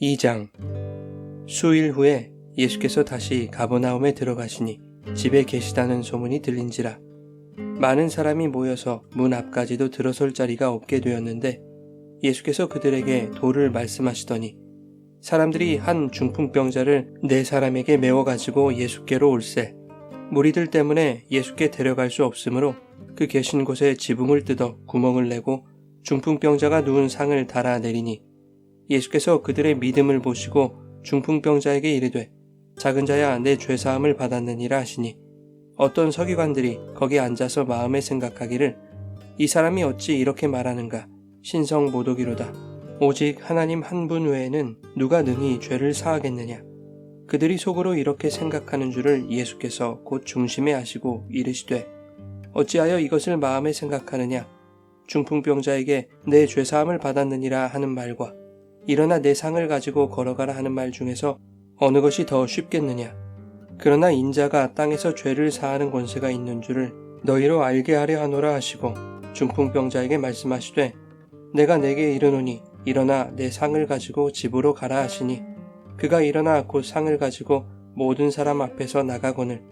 2장. 수일 후에 예수께서 다시 가버나움에 들어가시니 집에 계시다는 소문이 들린지라. 많은 사람이 모여서 문 앞까지도 들어설 자리가 없게 되었는데 예수께서 그들에게 도를 말씀하시더니 사람들이 한 중풍병자를 네 사람에게 메워 가지고 예수께로 올세. 무리들 때문에 예수께 데려갈 수 없으므로 그 계신 곳에 지붕을 뜯어 구멍을 내고 중풍병자가 누운 상을 달아 내리니 예수께서 그들의 믿음을 보시고 중풍병자에게 이르되 작은 자야 내 죄사함을 받았느니라 하시니 어떤 서기관들이 거기 앉아서 마음에 생각하기를 이 사람이 어찌 이렇게 말하는가? 신성 모독이로다. 오직 하나님 한 분 외에는 누가 능히 죄를 사하겠느냐? 그들이 속으로 이렇게 생각하는 줄을 예수께서 곧 중심에 하시고 이르시되 어찌하여 이것을 마음에 생각하느냐? 중풍병자에게 내 죄사함을 받았느니라 하는 말과 일어나 내 상을 가지고 걸어가라 하는 말 중에서 어느 것이 더 쉽겠느냐 그러나 인자가 땅에서 죄를 사하는 권세가 있는 줄을 너희로 알게 하려 하노라 하시고 중풍병자에게 말씀하시되 내가 내게 이르노니 일어나 내 상을 가지고 집으로 가라 하시니 그가 일어나 곧 상을 가지고 모든 사람 앞에서 나가거늘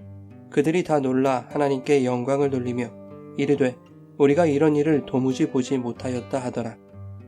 그들이 다 놀라 하나님께 영광을 돌리며 이르되 우리가 이런 일을 도무지 보지 못하였다 하더라.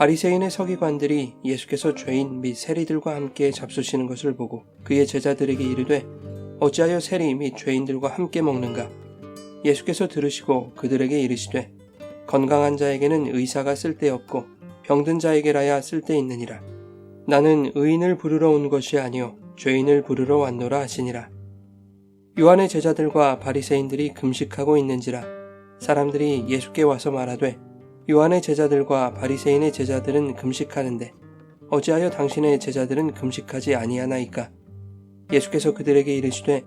바리새인의 서기관들이 예수께서 죄인 및 세리들과 함께 잡수시는 것을 보고 그의 제자들에게 이르되 어찌하여 세리 및 죄인들과 함께 먹는가? 예수께서 들으시고 그들에게 이르시되 건강한 자에게는 의사가 쓸데없고 병든 자에게라야 쓸데있느니라. 나는 의인을 부르러 온 것이 아니요 죄인을 부르러 왔노라 하시니라. 요한의 제자들과 바리새인들이 금식하고 있는지라 사람들이 예수께 와서 말하되 요한의 제자들과 바리새인의 제자들은 금식하는데 어찌하여 당신의 제자들은 금식하지 아니하나이까? 예수께서 그들에게 이르시되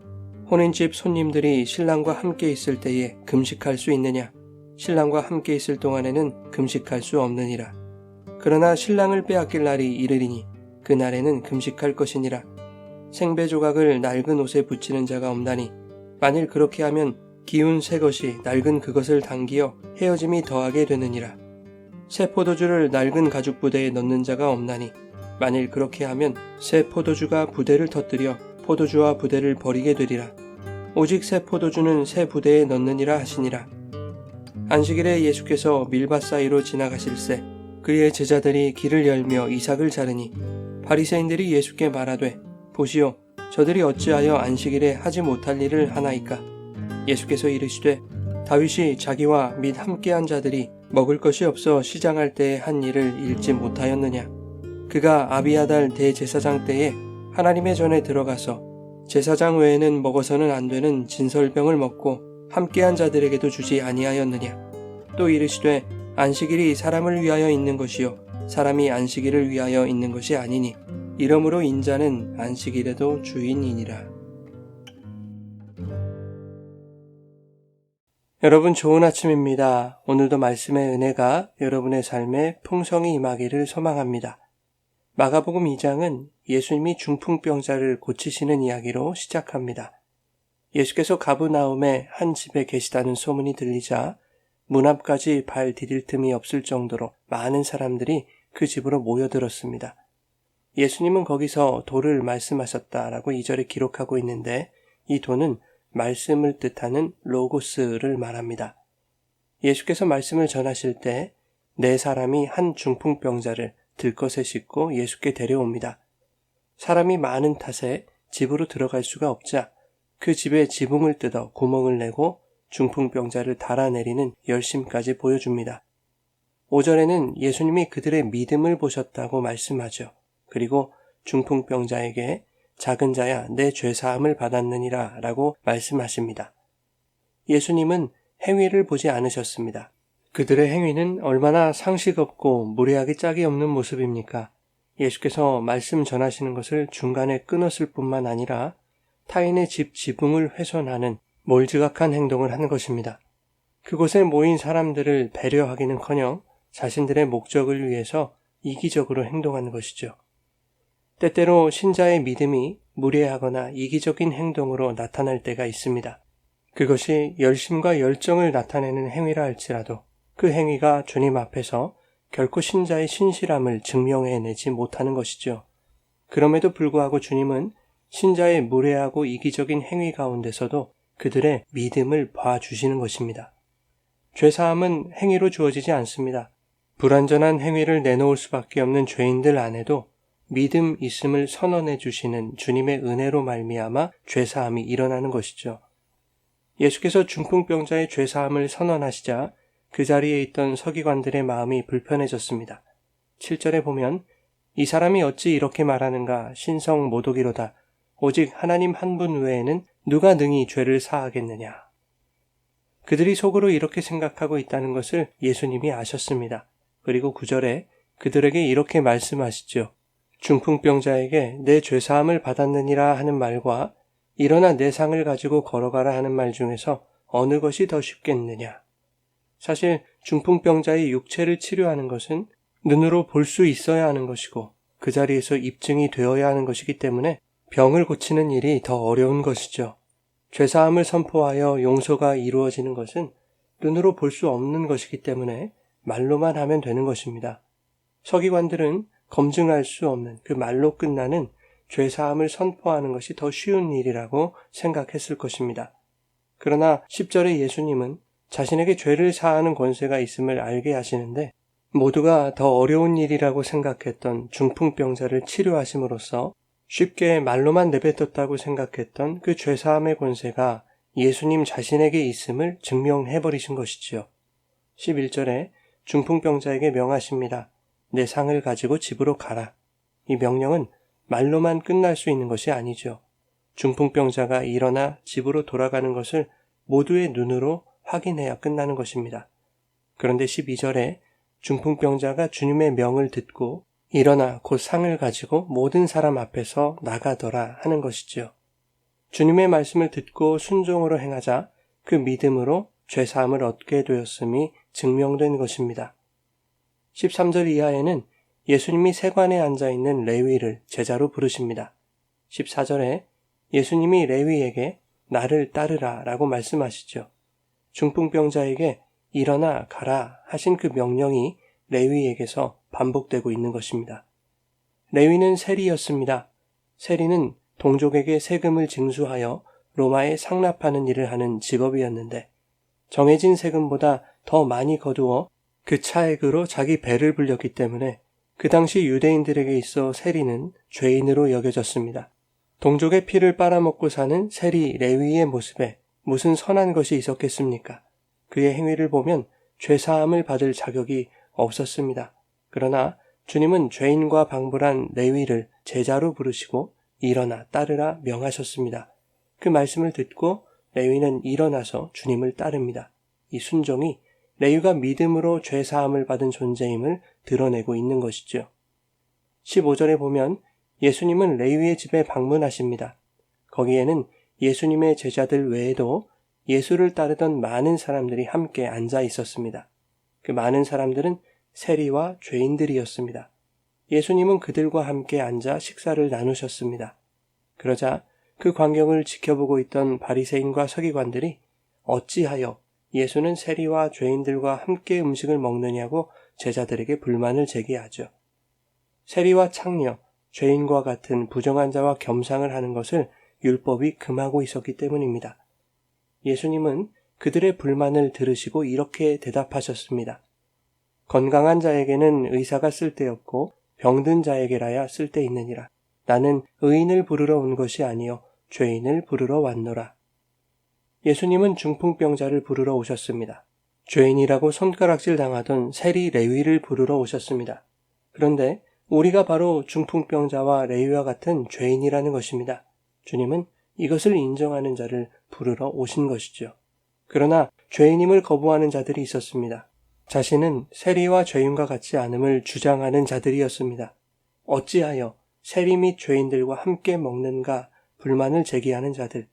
혼인집 손님들이 신랑과 함께 있을 때에 금식할 수 있느냐? 신랑과 함께 있을 동안에는 금식할 수 없느니라. 그러나 신랑을 빼앗길 날이 이르리니 그 날에는 금식할 것이니라. 생배 조각을 낡은 옷에 붙이는 자가 없나니 만일 그렇게 하면 기운 새 것이 낡은 그것을 당기어 헤어짐이 더하게 되느니라. 새 포도주를 낡은 가죽 부대에 넣는 자가 없나니 만일 그렇게 하면 새 포도주가 부대를 터뜨려 포도주와 부대를 버리게 되리라. 오직 새 포도주는 새 부대에 넣느니라 하시니라. 안식일에 예수께서 밀밭 사이로 지나가실새 그의 제자들이 길을 열며 이삭을 자르니 바리새인들이 예수께 말하되 보시오 저들이 어찌하여 안식일에 하지 못할 일을 하나이까 예수께서 이르시되 다윗이 자기와 및 함께한 자들이 먹을 것이 없어 시장할 때에 한 일을 잃지 못하였느냐 그가 아비아달 대제사장 때에 하나님의 전에 들어가서 제사장 외에는 먹어서는 안 되는 진설병을 먹고 함께한 자들에게도 주지 아니하였느냐 또 이르시되 안식일이 사람을 위하여 있는 것이요 사람이 안식일을 위하여 있는 것이 아니니 이러므로 인자는 안식일에도 주인이니라. 여러분 좋은 아침입니다. 오늘도 말씀의 은혜가 여러분의 삶에 풍성히 임하기를 소망합니다. 마가복음 2장은 예수님이 중풍병자를 고치시는 이야기로 시작합니다. 예수께서 가브나움의 한 집에 계시다는 소문이 들리자 문 앞까지 발 디딜 틈이 없을 정도로 많은 사람들이 그 집으로 모여들었습니다. 예수님은 거기서 도를 말씀하셨다라고 이절에 기록하고 있는데 이 도는 말씀을 뜻하는 로고스를 말합니다. 예수께서 말씀을 전하실 때 네 사람이 한 중풍병자를 들것에 싣고 예수께 데려옵니다. 사람이 많은 탓에 집으로 들어갈 수가 없자 그 집에 지붕을 뜯어 구멍을 내고 중풍병자를 달아내리는 열심까지 보여줍니다. 5절에는 예수님이 그들의 믿음을 보셨다고 말씀하죠. 그리고 중풍병자에게 작은 자야 내 죄사함을 받았느니라 라고 말씀하십니다. 예수님은 행위를 보지 않으셨습니다. 그들의 행위는 얼마나 상식 없고 무례하게 짝이 없는 모습입니까? 예수께서 말씀 전하시는 것을 중간에 끊었을 뿐만 아니라 타인의 집 지붕을 훼손하는 몰지각한 행동을 하는 것입니다. 그곳에 모인 사람들을 배려하기는커녕 자신들의 목적을 위해서 이기적으로 행동하는 것이죠. 때때로 신자의 믿음이 무례하거나 이기적인 행동으로 나타날 때가 있습니다. 그것이 열심과 열정을 나타내는 행위라 할지라도 그 행위가 주님 앞에서 결코 신자의 신실함을 증명해내지 못하는 것이죠. 그럼에도 불구하고 주님은 신자의 무례하고 이기적인 행위 가운데서도 그들의 믿음을 봐주시는 것입니다. 죄사함은 행위로 주어지지 않습니다. 불완전한 행위를 내놓을 수밖에 없는 죄인들 안에도 믿음 있음을 선언해 주시는 주님의 은혜로 말미암아 죄사함이 일어나는 것이죠. 예수께서 중풍병자의 죄사함을 선언하시자 그 자리에 있던 서기관들의 마음이 불편해졌습니다. 7절에 보면 이 사람이 어찌 이렇게 말하는가 신성 모독이로다. 오직 하나님 한 분 외에는 누가 능히 죄를 사하겠느냐. 그들이 속으로 이렇게 생각하고 있다는 것을 예수님이 아셨습니다. 그리고 9절에 그들에게 이렇게 말씀하시죠. 중풍병자에게 내 죄사함을 받았느니라 하는 말과 일어나 내 상을 가지고 걸어가라 하는 말 중에서 어느 것이 더 쉽겠느냐. 사실 중풍병자의 육체를 치료하는 것은 눈으로 볼 수 있어야 하는 것이고 그 자리에서 입증이 되어야 하는 것이기 때문에 병을 고치는 일이 더 어려운 것이죠. 죄사함을 선포하여 용서가 이루어지는 것은 눈으로 볼 수 없는 것이기 때문에 말로만 하면 되는 것입니다. 서기관들은 검증할 수 없는 그 말로 끝나는 죄사함을 선포하는 것이 더 쉬운 일이라고 생각했을 것입니다. 그러나 10절의 예수님은 자신에게 죄를 사하는 권세가 있음을 알게 하시는데 모두가 더 어려운 일이라고 생각했던 중풍병자를 치료하심으로써 쉽게 말로만 내뱉었다고 생각했던 그 죄사함의 권세가 예수님 자신에게 있음을 증명해버리신 것이지요. 11절에 중풍병자에게 명하십니다. 내 상을 가지고 집으로 가라. 이 명령은 말로만 끝날 수 있는 것이 아니죠. 중풍병자가 일어나 집으로 돌아가는 것을 모두의 눈으로 확인해야 끝나는 것입니다. 그런데 12절에 중풍병자가 주님의 명을 듣고 일어나 곧 상을 가지고 모든 사람 앞에서 나가더라 하는 것이지요. 주님의 말씀을 듣고 순종으로 행하자 그 믿음으로 죄사함을 얻게 되었음이 증명된 것입니다. 13절 이하에는 예수님이 세관에 앉아 있는 레위를 제자로 부르십니다. 14절에 예수님이 레위에게 나를 따르라 라고 말씀하시죠. 중풍병자에게 일어나 가라 하신 그 명령이 레위에게서 반복되고 있는 것입니다. 레위는 세리였습니다. 세리는 동족에게 세금을 징수하여 로마에 상납하는 일을 하는 직업이었는데 정해진 세금보다 더 많이 거두어 그 차액으로 자기 배를 불렸기 때문에 그 당시 유대인들에게 있어 세리는 죄인으로 여겨졌습니다. 동족의 피를 빨아먹고 사는 세리 레위의 모습에 무슨 선한 것이 있었겠습니까? 그의 행위를 보면 죄사함을 받을 자격이 없었습니다. 그러나 주님은 죄인과 방불한 레위를 제자로 부르시고 일어나 따르라 명하셨습니다. 그 말씀을 듣고 레위는 일어나서 주님을 따릅니다. 이 순종이 레위가 믿음으로 죄사함을 받은 존재임을 드러내고 있는 것이죠. 15절에 보면 예수님은 레위의 집에 방문하십니다. 거기에는 예수님의 제자들 외에도 예수를 따르던 많은 사람들이 함께 앉아 있었습니다. 그 많은 사람들은 세리와 죄인들이었습니다. 예수님은 그들과 함께 앉아 식사를 나누셨습니다. 그러자 그 광경을 지켜보고 있던 바리새인과 서기관들이 어찌하여 예수는 세리와 죄인들과 함께 음식을 먹느냐고 제자들에게 불만을 제기하죠. 세리와 창녀, 죄인과 같은 부정한 자와 겸상을 하는 것을 율법이 금하고 있었기 때문입니다. 예수님은 그들의 불만을 들으시고 이렇게 대답하셨습니다. 건강한 자에게는 의사가 쓸데없고 병든 자에게라야 쓸데있느니라. 나는 의인을 부르러 온 것이 아니요 죄인을 부르러 왔노라. 예수님은 중풍병자를 부르러 오셨습니다. 죄인이라고 손가락질 당하던 세리 레위를 부르러 오셨습니다. 그런데 우리가 바로 중풍병자와 레위와 같은 죄인이라는 것입니다. 주님은 이것을 인정하는 자를 부르러 오신 것이죠. 그러나 죄인임을 거부하는 자들이 있었습니다. 자신은 세리와 죄인과 같지 않음을 주장하는 자들이었습니다. 어찌하여 세리 및 죄인들과 함께 먹는가 불만을 제기하는 자들,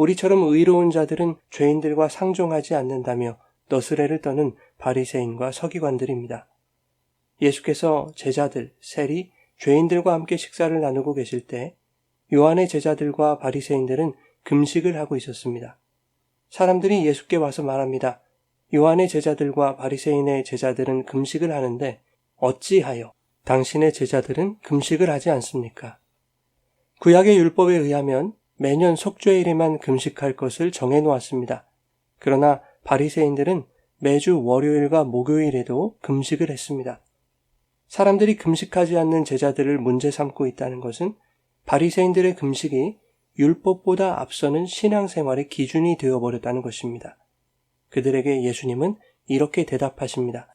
우리처럼 의로운 자들은 죄인들과 상종하지 않는다며 너스레를 떠는 바리새인과 서기관들입니다. 예수께서 제자들, 세리, 죄인들과 함께 식사를 나누고 계실 때 요한의 제자들과 바리새인들은 금식을 하고 있었습니다. 사람들이 예수께 와서 말합니다. 요한의 제자들과 바리새인의 제자들은 금식을 하는데 어찌하여 당신의 제자들은 금식을 하지 않습니까? 구약의 율법에 의하면 매년 속죄일에만 금식할 것을 정해 놓았습니다. 그러나 바리새인들은 매주 월요일과 목요일에도 금식을 했습니다. 사람들이 금식하지 않는 제자들을 문제 삼고 있다는 것은 바리새인들의 금식이 율법보다 앞서는 신앙생활의 기준이 되어버렸다는 것입니다. 그들에게 예수님은 이렇게 대답하십니다.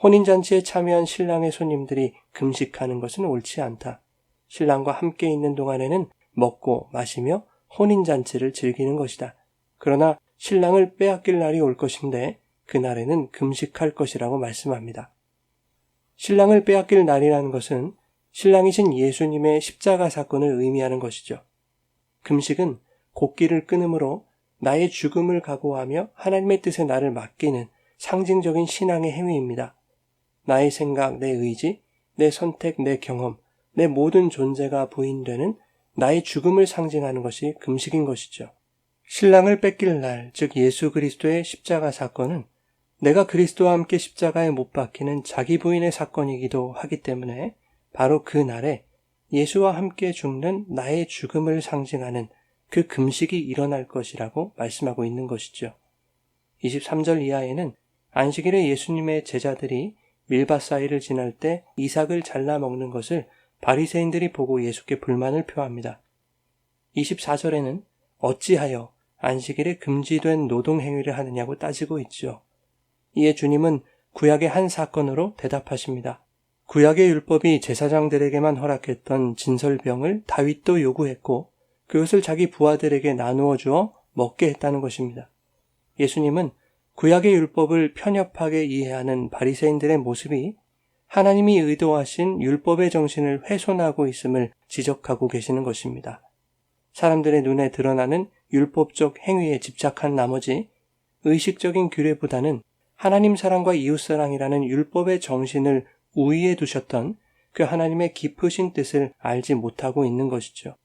혼인잔치에 참여한 신랑의 손님들이 금식하는 것은 옳지 않다. 신랑과 함께 있는 동안에는 먹고 마시며 혼인잔치를 즐기는 것이다. 그러나 신랑을 빼앗길 날이 올 것인데 그날에는 금식할 것이라고 말씀합니다. 신랑을 빼앗길 날이라는 것은 신랑이신 예수님의 십자가 사건을 의미하는 것이죠. 금식은 곡기를 끊음으로 나의 죽음을 각오하며 하나님의 뜻에 나를 맡기는 상징적인 신앙의 행위입니다. 나의 생각, 내 의지, 내 선택, 내 경험, 내 모든 존재가 부인되는 나의 죽음을 상징하는 것이 금식인 것이죠. 신랑을 뺏길 날, 즉 예수 그리스도의 십자가 사건은 내가 그리스도와 함께 십자가에 못 박히는 자기 부인의 사건이기도 하기 때문에 바로 그 날에 예수와 함께 죽는 나의 죽음을 상징하는 그 금식이 일어날 것이라고 말씀하고 있는 것이죠. 23절 이하에는 안식일에 예수님의 제자들이 밀밭 사이를 지날 때 이삭을 잘라 먹는 것을 바리새인들이 보고 예수께 불만을 표합니다. 24절에는 어찌하여 안식일에 금지된 노동 행위를 하느냐고 따지고 있죠. 이에 주님은 구약의 한 사건으로 대답하십니다. 구약의 율법이 제사장들에게만 허락했던 진설병을 다윗도 요구했고 그것을 자기 부하들에게 나누어 주어 먹게 했다는 것입니다. 예수님은 구약의 율법을 편협하게 이해하는 바리새인들의 모습이 하나님이 의도하신 율법의 정신을 훼손하고 있음을 지적하고 계시는 것입니다. 사람들의 눈에 드러나는 율법적 행위에 집착한 나머지 의식적인 규례보다는 하나님 사랑과 이웃 사랑이라는 율법의 정신을 우위에 두셨던 그 하나님의 깊으신 뜻을 알지 못하고 있는 것이죠.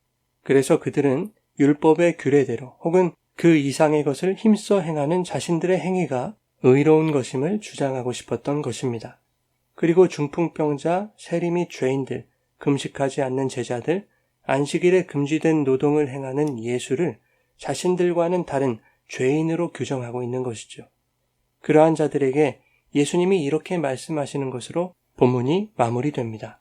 그래서 그들은 율법의 규례대로 혹은 그 이상의 것을 힘써 행하는 자신들의 행위가 의로운 것임을 주장하고 싶었던 것입니다. 그리고 중풍병자, 세리 및 죄인들, 금식하지 않는 제자들, 안식일에 금지된 노동을 행하는 예수를 자신들과는 다른 죄인으로 규정하고 있는 것이죠. 그러한 자들에게 예수님이 이렇게 말씀하시는 것으로 본문이 마무리됩니다.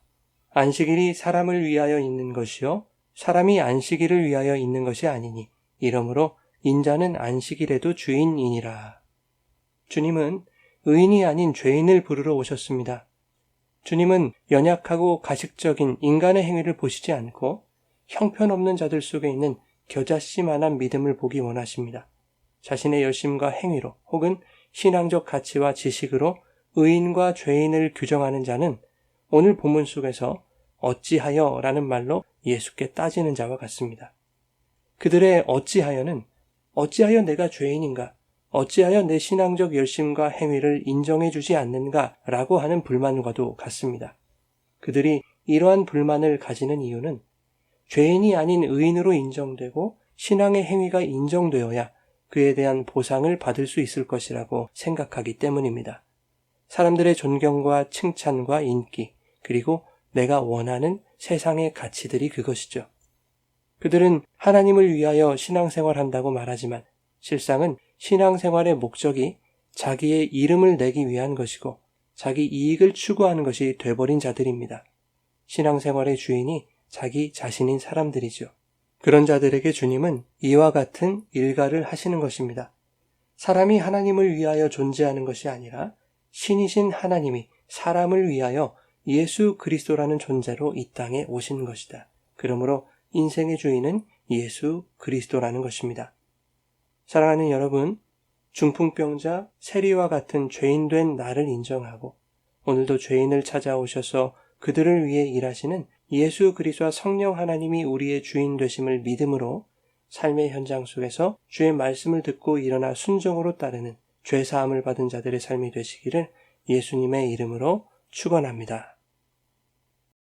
안식일이 사람을 위하여 있는 것이요 사람이 안식일을 위하여 있는 것이 아니니 이러므로 인자는 안식일에도 주인이니라. 주님은 의인이 아닌 죄인을 부르러 오셨습니다. 주님은 연약하고 가식적인 인간의 행위를 보시지 않고 형편없는 자들 속에 있는 겨자씨만한 믿음을 보기 원하십니다. 자신의 열심과 행위로 혹은 신앙적 가치와 지식으로 의인과 죄인을 규정하는 자는 오늘 본문 속에서 어찌하여 라는 말로 예수께 따지는 자와 같습니다. 그들의 어찌하여는 어찌하여 내가 죄인인가? 어찌하여 내 신앙적 열심과 행위를 인정해 주지 않는가? 라고 하는 불만과도 같습니다. 그들이 이러한 불만을 가지는 이유는 죄인이 아닌 의인으로 인정되고 신앙의 행위가 인정되어야 그에 대한 보상을 받을 수 있을 것이라고 생각하기 때문입니다. 사람들의 존경과 칭찬과 인기, 그리고 내가 원하는 세상의 가치들이 그것이죠. 그들은 하나님을 위하여 신앙생활 한다고 말하지만 실상은 신앙생활의 목적이 자기의 이름을 내기 위한 것이고 자기 이익을 추구하는 것이 돼버린 자들입니다. 신앙생활의 주인이 자기 자신인 사람들이죠. 그런 자들에게 주님은 이와 같은 일가를 하시는 것입니다. 사람이 하나님을 위하여 존재하는 것이 아니라 신이신 하나님이 사람을 위하여 예수 그리스도라는 존재로 이 땅에 오신 것이다. 그러므로 인생의 주인은 예수 그리스도라는 것입니다. 사랑하는 여러분, 중풍병자 세리와 같은 죄인된 나를 인정하고 오늘도 죄인을 찾아오셔서 그들을 위해 일하시는 예수 그리스도와 성령 하나님이 우리의 주인 되심을 믿음으로 삶의 현장 속에서 주의 말씀을 듣고 일어나 순종으로 따르는 죄 사함을 받은 자들의 삶이 되시기를 예수님의 이름으로 축원합니다.